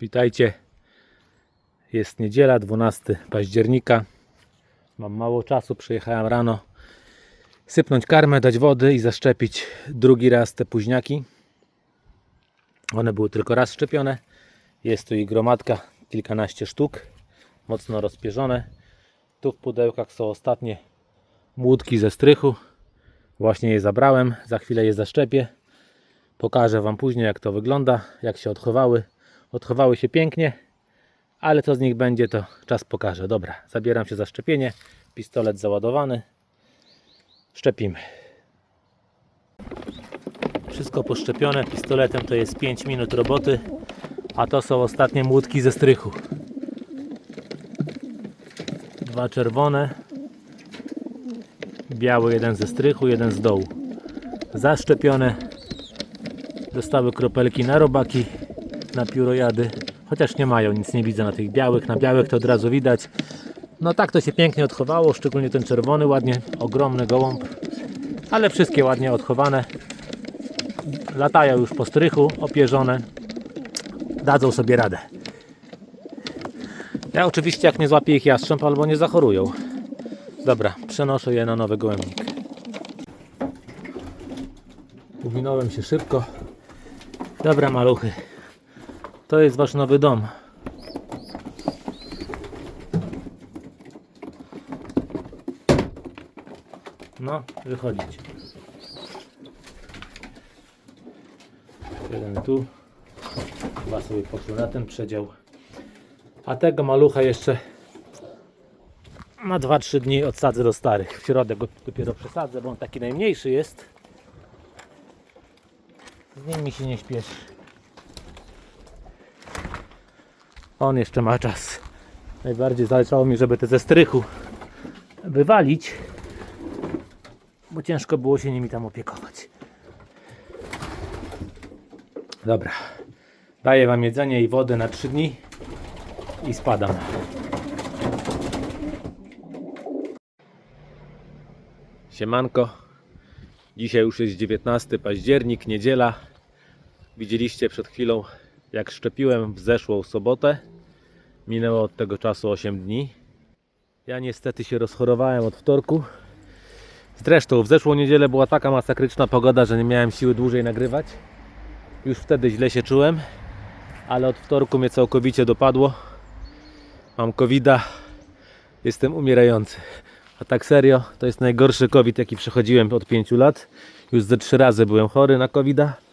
Witajcie. Jest niedziela, 12 października. Mam mało czasu, przyjechałem rano sypnąć karmę, dać wody i zaszczepić drugi raz te późniaki. One były tylko raz szczepione. Jest tu ich gromadka, kilkanaście sztuk, mocno rozpierzone. Tu w pudełkach są ostatnie młódki ze strychu. Właśnie je zabrałem, za chwilę je zaszczepię. Pokażę Wam później jak to wygląda, jak się odchowały. Odchowały się pięknie, ale co z nich będzie to czas pokaże. Dobra, zabieram się za szczepienie. Pistolet załadowany. Szczepimy. Wszystko poszczepione pistoletem to jest 5 minut roboty, a to są ostatnie młódki ze strychu. Dwa czerwone, biały jeden ze strychu, jeden z dołu. Zaszczepione Dostały kropelki na robaki, na piórojady. Chociaż nie mają, nic nie widzę na tych białych. Na białych to od razu widać. No tak to się pięknie odchowało, szczególnie ten czerwony, ładnie, ogromny gołąb. Ale wszystkie ładnie odchowane. Latają już po strychu, opierzone. Dadzą sobie radę. Ja oczywiście jak nie złapię ich jastrząb albo nie zachorują. Dobra, przenoszę je na nowy gołębnik. Uwinąłem się szybko. Dobra maluchy. To jest wasz nowy dom. No, wychodzić. Jeden tu. Dwa sobie poszły na ten przedział. A tego malucha jeszcze na 2-3 dni odsadzę do starych. W środek go dopiero przesadzę, bo on taki najmniejszy jest. Z nim mi się nie śpieszy. On jeszcze ma czas. Najbardziej zależało mi, żeby te ze strychu wywalić, bo ciężko było się nimi tam opiekować. Dobra. Daję Wam jedzenie i wodę na 3 dni i spadam. Siemanko. Dzisiaj już jest 19 październik, niedziela. Widzieliście przed chwilą, jak szczepiłem w zeszłą sobotę. Minęło od tego czasu 8 dni. Ja niestety się rozchorowałem od wtorku. Zresztą w zeszłą niedzielę była taka masakryczna pogoda, że nie miałem siły dłużej nagrywać. Już wtedy źle się czułem, ale od wtorku mnie całkowicie dopadło. Mam covida, jestem umierający. A tak serio, to jest najgorszy COVID, jaki przechodziłem od 5 lat. Już ze 3 razy byłem chory na covid -a.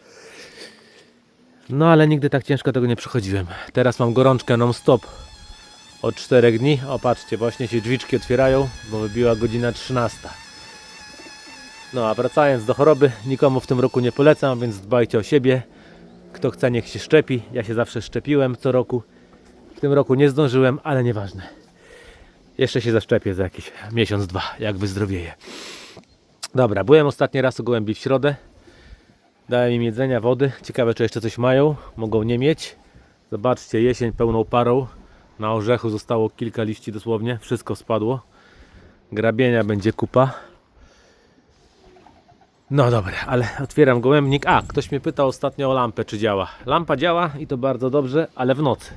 No ale nigdy tak ciężko tego nie przechodziłem. Teraz mam gorączkę non-stop od 4 dni. O patrzcie, właśnie się drzwiczki otwierają, bo wybiła godzina 13. No a wracając do choroby, nikomu w tym roku nie polecam, więc dbajcie o siebie. Kto chce, niech się szczepi. Ja się zawsze szczepiłem co roku. W tym roku nie zdążyłem, ale nieważne. Jeszcze się zaszczepię za jakiś miesiąc, dwa, jak wyzdrowieję. Dobra, byłem ostatni raz u gołębi w środę. Dałem im jedzenia, wody. Ciekawe, czy jeszcze coś mają. Mogą nie mieć. Zobaczcie, jesień pełną parą. Na orzechu zostało kilka liści dosłownie. Wszystko spadło. Grabienia będzie kupa. No dobra, ale otwieram gołębnik. A, ktoś mnie pytał ostatnio o lampę, czy działa. Lampa działa i to bardzo dobrze, ale w nocy.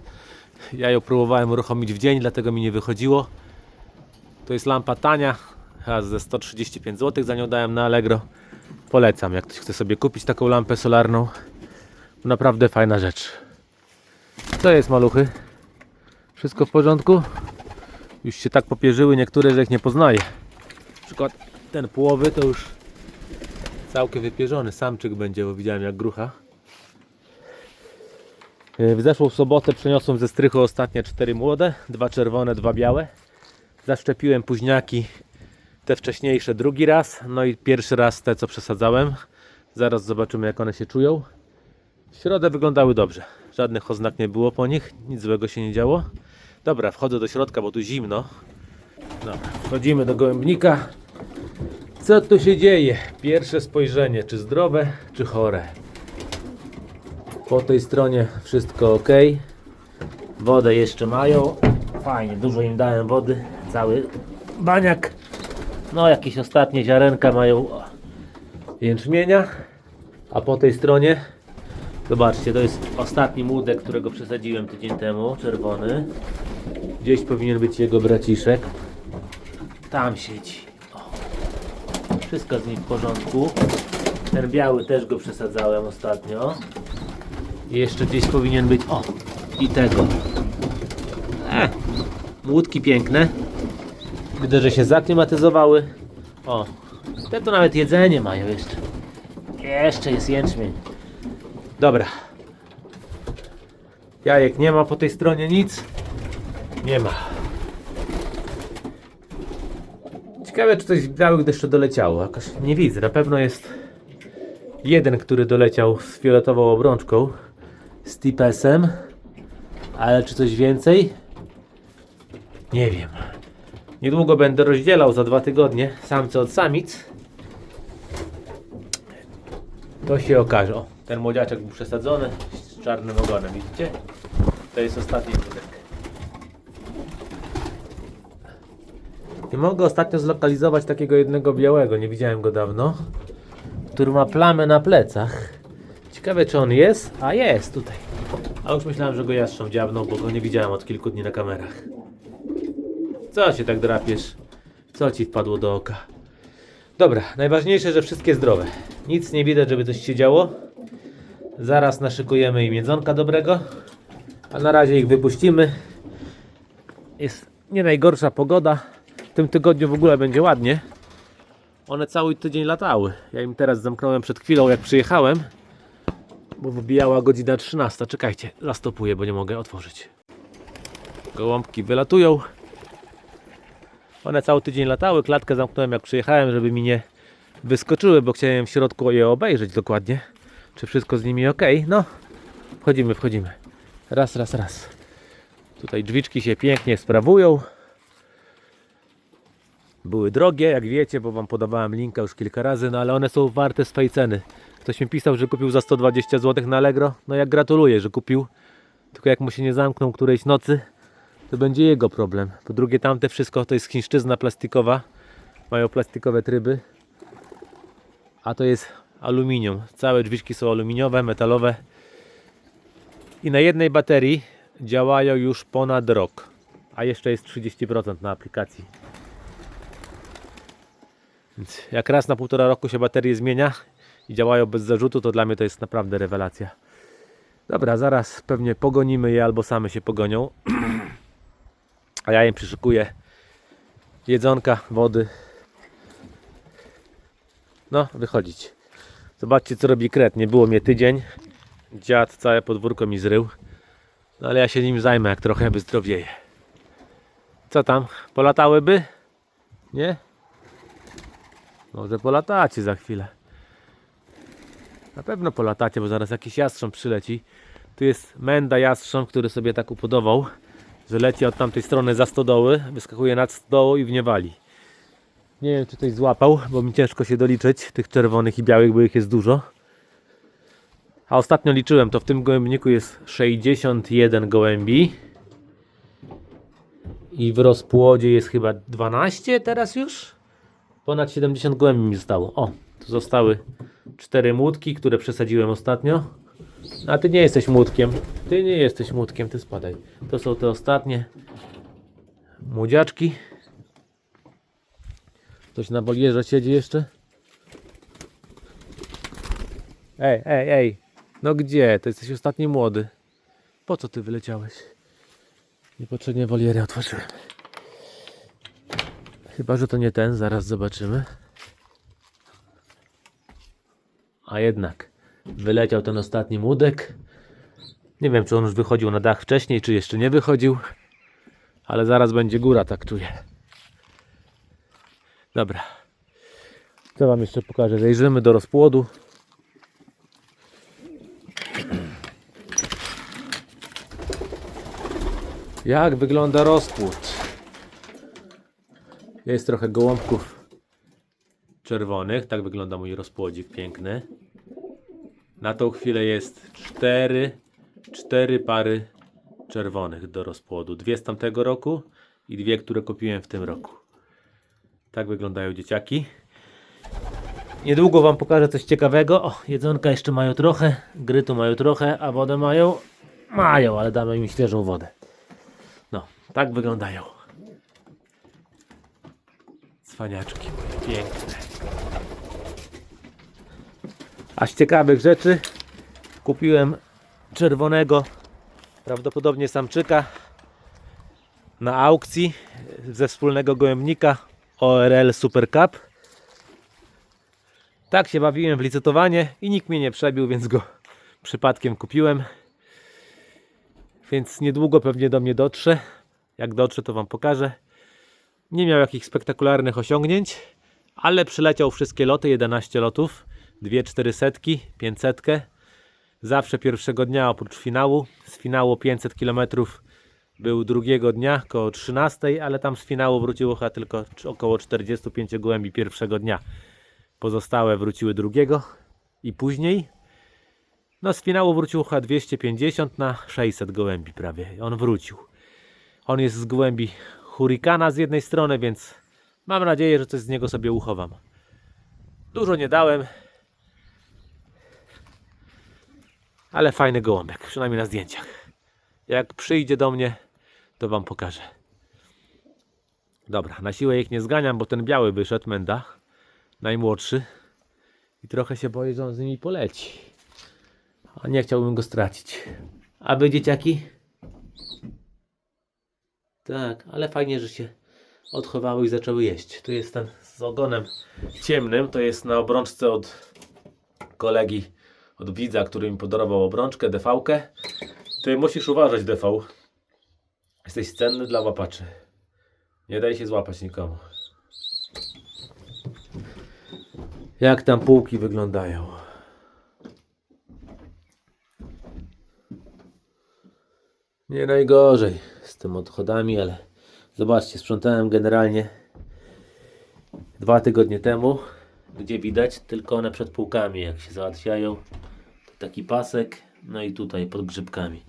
Ja ją próbowałem uruchomić w dzień, dlatego mi nie wychodziło. To jest lampa tania, ze 135 zł, za nią dałem na Allegro. Polecam, jak ktoś chce sobie kupić taką lampę solarną. Naprawdę fajna rzecz. Co jest maluchy? Wszystko w porządku? Już się tak popierzyły niektóre, że ich nie poznaję. Na przykład ten połowy to już całkiem wypierzony. Samczyk będzie, bo widziałem jak grucha. E, W zeszłą sobotę przeniosłem ze strychu ostatnie cztery młode, dwa czerwone, dwa białe. Zaszczepiłem późniaki, te wcześniejsze drugi raz, no i pierwszy raz te co przesadzałem. Zaraz zobaczymy jak one się czują. W środę wyglądały dobrze, żadnych oznak nie było po nich, nic złego się nie działo. Dobra, wchodzę do środka, bo tu zimno. Wchodzimy do gołębnika. Co tu się dzieje? Pierwsze spojrzenie, czy zdrowe, czy chore. Po tej stronie wszystko ok. Wodę jeszcze mają. Fajnie, dużo im dałem wody. Cały baniak. No, jakieś ostatnie ziarenka mają jęczmienia. A po tej stronie Zobaczcie, to jest ostatni młodek, którego przesadziłem tydzień temu, czerwony. Gdzieś powinien być jego braciszek. Tam siedzi. O. Wszystko z nim w porządku. Ten biały też go przesadzałem ostatnio. I jeszcze gdzieś powinien być. O! I tego. E, młódki piękne. Widzę, że się zaklimatyzowały. O, te to nawet jedzenie mają jeszcze. Jeszcze jest jęczmień. Dobra. Jajek nie ma po tej stronie nic. Nie ma. Ciekawe, czy coś z białych jeszcze doleciało. Jakoś nie widzę. Na pewno jest jeden, który doleciał z fioletową obrączką. Z tipesem. Ale czy coś więcej? Nie wiem. Niedługo będę rozdzielał za dwa tygodnie samce od samic. To się okaże. O, ten młodziaczek był przesadzony z czarnym ogonem, widzicie? To jest ostatni wódek. Nie mogę ostatnio zlokalizować takiego jednego białego, nie widziałem go dawno, który ma plamę na plecach. Ciekawe czy on jest? A jest tutaj. A już myślałem, że go jastrząb dziabnął, bo go nie widziałem od kilku dni na kamerach. Co się tak drapiesz? Co ci wpadło do oka? Dobra, najważniejsze, że wszystkie zdrowe. Nic nie widać, żeby coś się działo. Zaraz naszykujemy im jedzonka dobrego. A na razie ich wypuścimy. Jest nie najgorsza pogoda. W tym tygodniu w ogóle będzie ładnie. One cały tydzień latały. Ja im teraz zamknąłem przed chwilą, jak przyjechałem. Bo wybijała godzina 13. Czekajcie, zastopuję, bo nie mogę otworzyć. Gołąbki wylatują. One cały tydzień latały, klatkę zamknąłem jak przyjechałem, żeby mi nie wyskoczyły, bo chciałem w środku je obejrzeć dokładnie. Czy wszystko z nimi ok? No, wchodzimy, wchodzimy. Raz, raz, raz. Tutaj drzwiczki się pięknie sprawują. Były drogie, jak wiecie, bo wam podawałem linka już kilka razy, no ale one są warte swej ceny. Ktoś mi pisał, że kupił za 120 zł na Allegro. No jak gratuluję, że kupił. Tylko jak mu się nie zamknął którejś nocy, to będzie jego problem. Po drugie, tamte wszystko to jest chińszczyzna plastikowa. Mają plastikowe tryby. A to jest aluminium. Całe drzwiczki są aluminiowe, metalowe. I na jednej baterii działają już ponad rok. A jeszcze jest 30% na aplikacji. Więc jak raz na półtora roku się baterie zmienia i działają bez zarzutu, to dla mnie to jest naprawdę rewelacja. Dobra, zaraz pewnie pogonimy je albo same się pogonią. A ja im przyszykuję jedzonka, wody. No, wychodzić. Zobaczcie co robi kret. Nie było mnie tydzień. Dziad całe podwórko mi zrył. No ale ja się nim zajmę, jak trochę wyzdrowieje. Co tam? Polatałyby? Nie? Może polatacie za chwilę. Na pewno polatacie, bo zaraz jakiś jastrząb przyleci. Tu jest menda jastrząb, który sobie tak upodował, że leci od tamtej strony za stodoły, wyskakuje nad stodołą i w nie wiem, czy coś złapał, bo mi ciężko się doliczyć tych czerwonych i białych, bo ich jest dużo. A ostatnio liczyłem, to w tym gołębniku jest 61 gołębi. I w rozpłodzie jest chyba 12 teraz już? Ponad 70 gołębi mi zostało. O, tu zostały cztery młódki, które przesadziłem ostatnio. A ty nie jesteś młódkiem. Ty nie jesteś młódkiem, ty spadaj. To są te ostatnie młodziaczki. Ktoś na bolierze siedzi jeszcze? Ej, ej, ej. No gdzie? To jesteś ostatni młody. Po co ty wyleciałeś? Niepotrzebnie wolierę otworzyłem. Chyba, że to nie ten, zaraz zobaczymy. A jednak wyleciał ten ostatni młodek. Nie wiem, czy on już wychodził na dach wcześniej, czy jeszcze nie wychodził. Ale zaraz będzie góra, tak czuję. Dobra. Co wam jeszcze pokażę? Zajrzymy do rozpłodu. Jak wygląda rozpłód? Jest trochę gołąbków czerwonych. Tak wygląda mój rozpłodzik piękny. Na tą chwilę jest cztery, cztery pary czerwonych do rozpłodu. Dwie z tamtego roku i dwie, które kupiłem w tym roku. Tak wyglądają dzieciaki. Niedługo Wam pokażę coś ciekawego. O, jedzonka jeszcze mają trochę, grytu mają trochę, a wodę mają? Mają, ale damy im świeżą wodę. No, tak wyglądają. Cwaniaczki piękne. A z ciekawych rzeczy kupiłem czerwonego, prawdopodobnie samczyka na aukcji ze wspólnego gołębnika ORL Super Cup. Tak się bawiłem w licytowanie i nikt mnie nie przebił, więc go przypadkiem kupiłem. Więc niedługo pewnie do mnie dotrze. Jak dotrze, to Wam pokażę. Nie miał jakichś spektakularnych osiągnięć, ale przyleciał wszystkie loty, 11 lotów, 2 400, 500. Zawsze pierwszego dnia oprócz finału. Z finału 500 km był drugiego dnia, koło 13, ale tam z finału wróciło chyba tylko około 45 gołębi pierwszego dnia. Pozostałe wróciły drugiego i później. No z finału wróciło chyba 250 na 600 gołębi prawie. On wrócił. On jest z gołębi hurikana z jednej strony, więc mam nadzieję, że coś z niego sobie uchowam. Dużo nie dałem, ale fajny gołąbek, przynajmniej na zdjęciach. Jak przyjdzie do mnie, to wam pokażę. Dobra, na siłę ich nie zganiam, bo ten biały wyszedł, Menda, najmłodszy. I trochę się boję, że on z nimi poleci. A nie chciałbym go stracić. A wy dzieciaki? Tak, ale fajnie, że się odchowały i zaczęły jeść. Tu jest ten z ogonem ciemnym, to jest na obrączce od kolegi, od widza, który mi podarował obrączkę, DV-kę. Ty musisz uważać, DV. Jesteś cenny dla łapaczy. Nie daj się złapać nikomu. Jak tam półki wyglądają? Nie najgorzej z tym odchodami, ale zobaczcie, sprzątałem generalnie dwa tygodnie temu, gdzie widać tylko one przed półkami, jak się załatwiają. Taki pasek, no i tutaj pod grzybkami.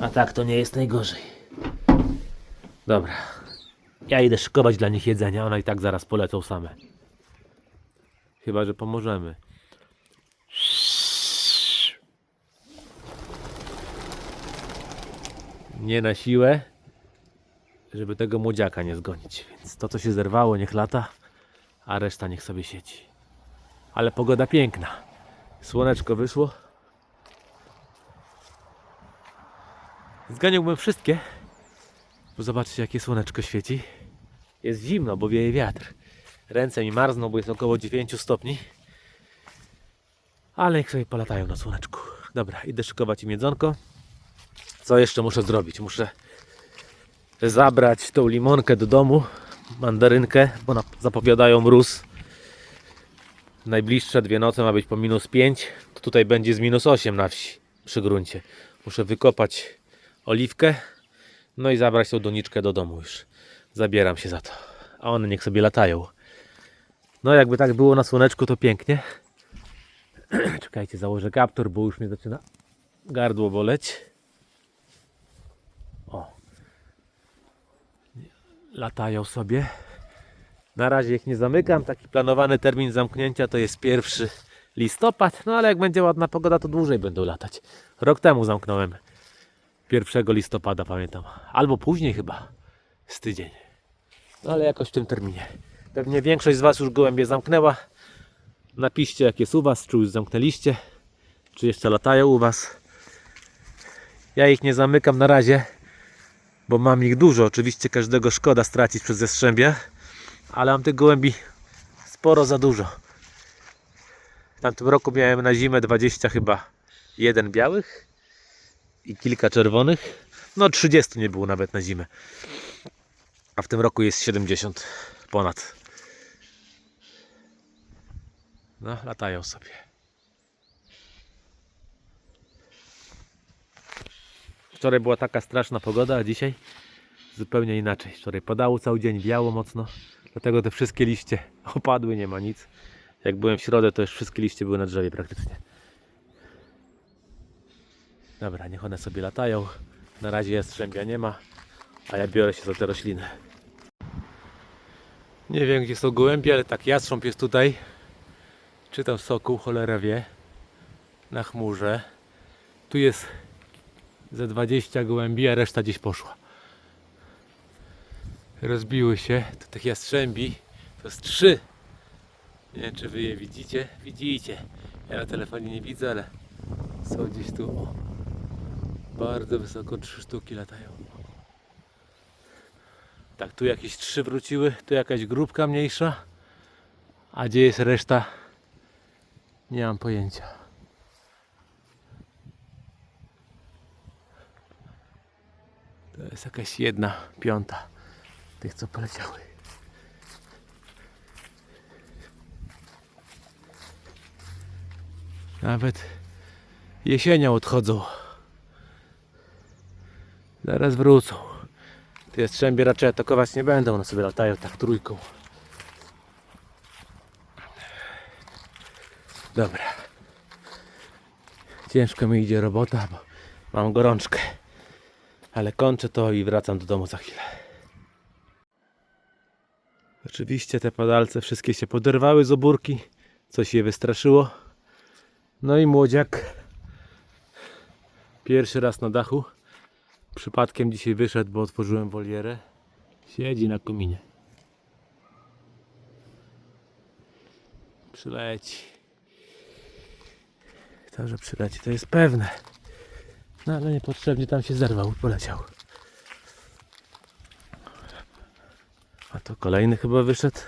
A tak to nie jest najgorzej. Dobra. Ja idę szykować dla nich jedzenia, one i tak zaraz polecą same. Chyba, że pomożemy. Nie na siłę, żeby tego młodziaka nie zgonić. Więc to, co się zerwało, niech lata, a reszta niech sobie siedzi. Ale pogoda piękna. Słoneczko wyszło. Zganiałbym wszystkie, bo zobaczcie, jakie słoneczko świeci. Jest zimno, bo wieje wiatr. Ręce mi marzną, bo jest około 9 stopni. Ale niech sobie polatają na słoneczku. Dobra, idę szykować im jedzonko. Co jeszcze muszę zrobić? Muszę zabrać tą limonkę do domu, mandarynkę, bo zapowiadają mróz. Najbliższe dwie noce ma być po minus 5, to tutaj będzie z minus 8 na wsi przy gruncie. Muszę wykopać oliwkę, no i zabrać tą doniczkę do domu już. Zabieram się za to. A one niech sobie latają. No jakby tak było na słoneczku, to pięknie. Czekajcie, założę kaptur, bo już mnie zaczyna gardło boleć. O. Latają sobie. Na razie ich nie zamykam. Taki planowany termin zamknięcia to jest 1 listopad. No ale jak będzie ładna pogoda, to dłużej będą latać. Rok temu zamknąłem 1 listopada, pamiętam. Albo później chyba. Z tydzień. No ale jakoś w tym terminie. Pewnie większość z Was już gołębie zamknęła. Napiszcie jak jest u Was, czy już zamknęliście. Czy jeszcze latają u Was. Ja ich nie zamykam na razie, bo mam ich dużo. Oczywiście każdego szkoda stracić przez zestrzębie, ale mam tych gołębi sporo za dużo. W tamtym roku miałem na zimę 20 chyba jeden białych i kilka czerwonych. No 30 nie było nawet na zimę. A w tym roku jest 70 ponad. No, latają sobie. Wczoraj była taka straszna pogoda, a dzisiaj zupełnie inaczej. Wczoraj padało cały dzień, wiało mocno, dlatego te wszystkie liście opadły, nie ma nic. Jak byłem w środę, to już wszystkie liście były na drzewie praktycznie. Dobra, niech one sobie latają. Na razie jastrzębia nie ma, a ja biorę się za te rośliny. Nie wiem, gdzie są gołębie, ale tak jastrząb jest tutaj. Czy tam sokół, cholera wie. Na chmurze. Tu jest ze 20 gołębi, a reszta gdzieś poszła. Rozbiły się. To tych jastrzębi. To jest trzy. Nie wiem, czy wy je widzicie. Widzicie. Ja na telefonie nie widzę, ale są gdzieś tu. O. Bardzo wysoko, trzy sztuki latają. Tak, tu jakieś trzy wróciły, tu jakaś grupka mniejsza. A gdzie jest reszta? Nie mam pojęcia. To jest jakaś jedna piąta tych, co poleciały. Nawet jesienią odchodzą. Zaraz wrócą. Te strzębie raczej atakować nie będą, one sobie latają tak trójką. Dobra. Ciężko mi idzie robota, bo mam gorączkę. Ale kończę to i wracam do domu za chwilę. Oczywiście te padalce wszystkie się poderwały z obórki. Coś je wystraszyło. No i młodziak pierwszy raz na dachu. Przypadkiem dzisiaj wyszedł, bo otworzyłem wolierę. Siedzi na kominie. Przyleci. To, że przyleci, to jest pewne. No ale niepotrzebnie tam się zerwał poleciał. A to kolejny chyba wyszedł.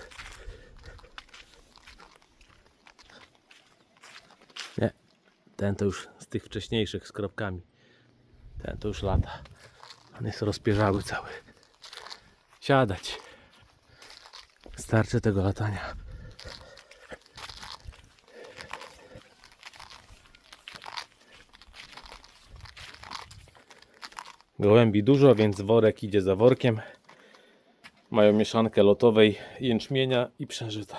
Nie, ten to już z tych wcześniejszych z kropkami. Ten to już lata. On jest rozpierzały cały. Siadać. Starczy tego latania. Gołębi dużo, więc worek idzie za workiem. Mają mieszankę lotowej jęczmienia i przężyta.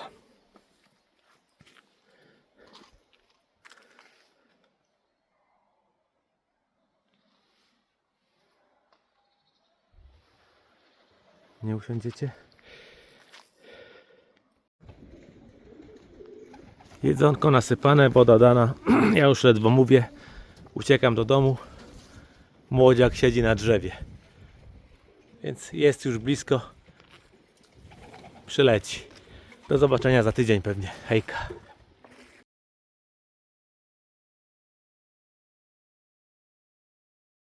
Nie usiądziecie? Jedzonko nasypane, woda dana. Ja już ledwo mówię. Uciekam do domu. Młodziak siedzi na drzewie. Więc jest już blisko. Przyleci. Do zobaczenia za tydzień pewnie. Hejka.